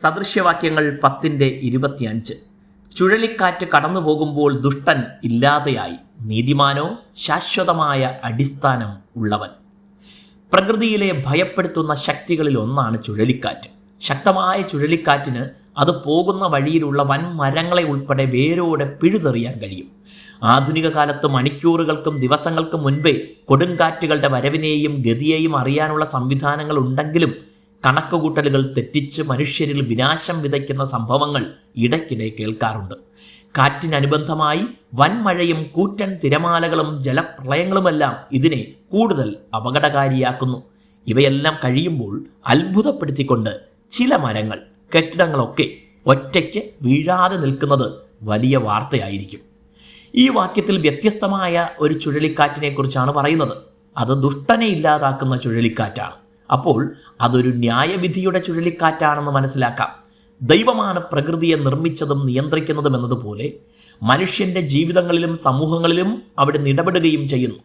സദൃശ്യവാക്യങ്ങൾ പത്തിന്റെ ഇരുപത്തിയഞ്ച്. ചുഴലിക്കാറ്റ് കടന്നു പോകുമ്പോൾ ദുഷ്ടൻ ഇല്ലാതെയായി നീതിമാനോ ശാശ്വതമായ അടിസ്ഥാനം ഉള്ളവൻ. പ്രകൃതിയിലെ ഭയപ്പെടുത്തുന്ന ശക്തികളിൽ ഒന്നാണ് ചുഴലിക്കാറ്റ്. ശക്തമായ ചുഴലിക്കാറ്റിന് അത് പോകുന്ന വഴിയിലുള്ള വൻ മരങ്ങളെ ഉൾപ്പെടെ വേരോടെ പിഴുതെറിയാൻ കഴിയും. ആധുനിക കാലത്ത് മണിക്കൂറുകൾക്കും ദിവസങ്ങൾക്കും മുൻപേ കൊടുങ്കാറ്റുകളുടെ വരവിനെയും ഗതിയെയും അറിയാനുള്ള സംവിധാനങ്ങൾ ഉണ്ടെങ്കിലും കണക്കുകൂട്ടലുകൾ തെറ്റിച്ച് മനുഷ്യരിൽ വിനാശം വിതയ്ക്കുന്ന സംഭവങ്ങൾ ഇടയ്ക്കിടെ കേൾക്കാറുണ്ട്. കാറ്റിനനുബന്ധമായി വൻമഴയും കൂറ്റൻ തിരമാലകളും ജലപ്രളയങ്ങളുമെല്ലാം ഇതിനെ കൂടുതൽ അപകടകാരിയാക്കുന്നു. ഇവയെല്ലാം കഴിയുമ്പോൾ അത്ഭുതപ്പെടുത്തിക്കൊണ്ട് ചില മരങ്ങൾ കെട്ടിടങ്ങളൊക്കെ ഒറ്റയ്ക്ക് വീഴാതെ നിൽക്കുന്നത് വലിയ വാർത്തയായിരിക്കും. ഈ വാക്യത്തിൽ വ്യത്യസ്തമായ ഒരു ചുഴലിക്കാറ്റിനെ കുറിച്ചാണ് പറയുന്നത്. അത് ദുഷ്ടനെ ഇല്ലാതാക്കുന്ന ചുഴലിക്കാറ്റാണ്. അപ്പോൾ അതൊരു ന്യായവിധിയുടെ ചുഴലിക്കാറ്റാണെന്ന് മനസ്സിലാക്കാം. ദൈവമാണ് പ്രകൃതിയെ നിർമ്മിച്ചതും നിയന്ത്രിക്കുന്നതും എന്നതുപോലെ മനുഷ്യന്റെ ജീവിതങ്ങളിലും സമൂഹങ്ങളിലും അവിടെ ഇടപെടുകയും ചെയ്യുന്നു.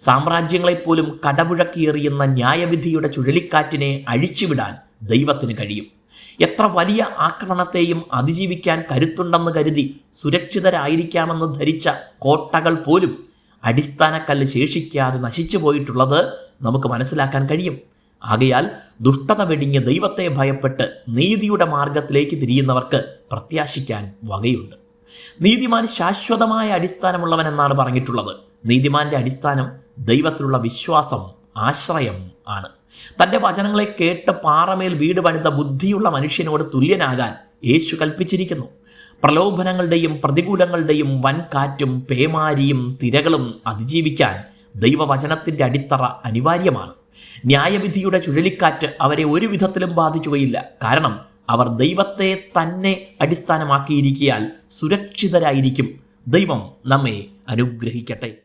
സാമ്രാജ്യങ്ങളെപ്പോലും കടപുഴക്കിയെറിയുന്ന ന്യായവിധിയുടെ ചുഴലിക്കാറ്റിനെ അഴിച്ചുവിടാൻ ദൈവത്തിന് കഴിയും. എത്ര വലിയ ആക്രമണത്തെയും അതിജീവിക്കാൻ കരുത്തുണ്ടെന്ന് കരുതി സുരക്ഷിതരായിരിക്കാമെന്ന് ധരിച്ച കോട്ടകൾ പോലും അടിസ്ഥാനക്കല്ല് ശേഷിക്കാതെ നശിച്ചു പോയിട്ടുള്ളത് നമുക്ക് മനസ്സിലാക്കാൻ കഴിയും. ആകയാൽ ദുഷ്ടത വെടിഞ്ഞ് ദൈവത്തെ ഭയപ്പെട്ട് നീതിയുടെ മാർഗത്തിലേക്ക് തിരിയുന്നവർക്ക് പ്രത്യാശിക്കാൻ വകയുണ്ട്. നീതിമാൻ ശാശ്വതമായ അടിസ്ഥാനമുള്ളവൻ എന്നാണ് പറഞ്ഞിട്ടുള്ളത്. നീതിമാന്റെ അടിസ്ഥാനം ദൈവത്തിലുള്ള വിശ്വാസം ആശ്രയം ആണ്. തന്റെ വചനങ്ങളെ കേട്ട് പാറമേൽ വീട് പണിത ബുദ്ധിയുള്ള മനുഷ്യനോട് തുല്യനാകാൻ യേശു കൽപ്പിച്ചിരിക്കുന്നു. പ്രലോഭനങ്ങളുടെയും പ്രതികൂലങ്ങളുടെയും വൻകാറ്റും പേമാരിയും തിരകളും അതിജീവിക്കാൻ ദൈവവചനത്തിന്റെ അടിത്തറ അനിവാര്യമാണ്. ന്യായവിധിയുടെ ചുഴലിക്കാറ്റ് അവരെ ഒരു വിധത്തിലും ബാധിക്കുകയില്ല. കാരണം അവർ ദൈവത്തെ തന്നെ അടിസ്ഥാനമാക്കിയിരിക്കിയാൽ സുരക്ഷിതരായിരിക്കും. ദൈവം നമ്മെ അനുഗ്രഹിക്കട്ടെ.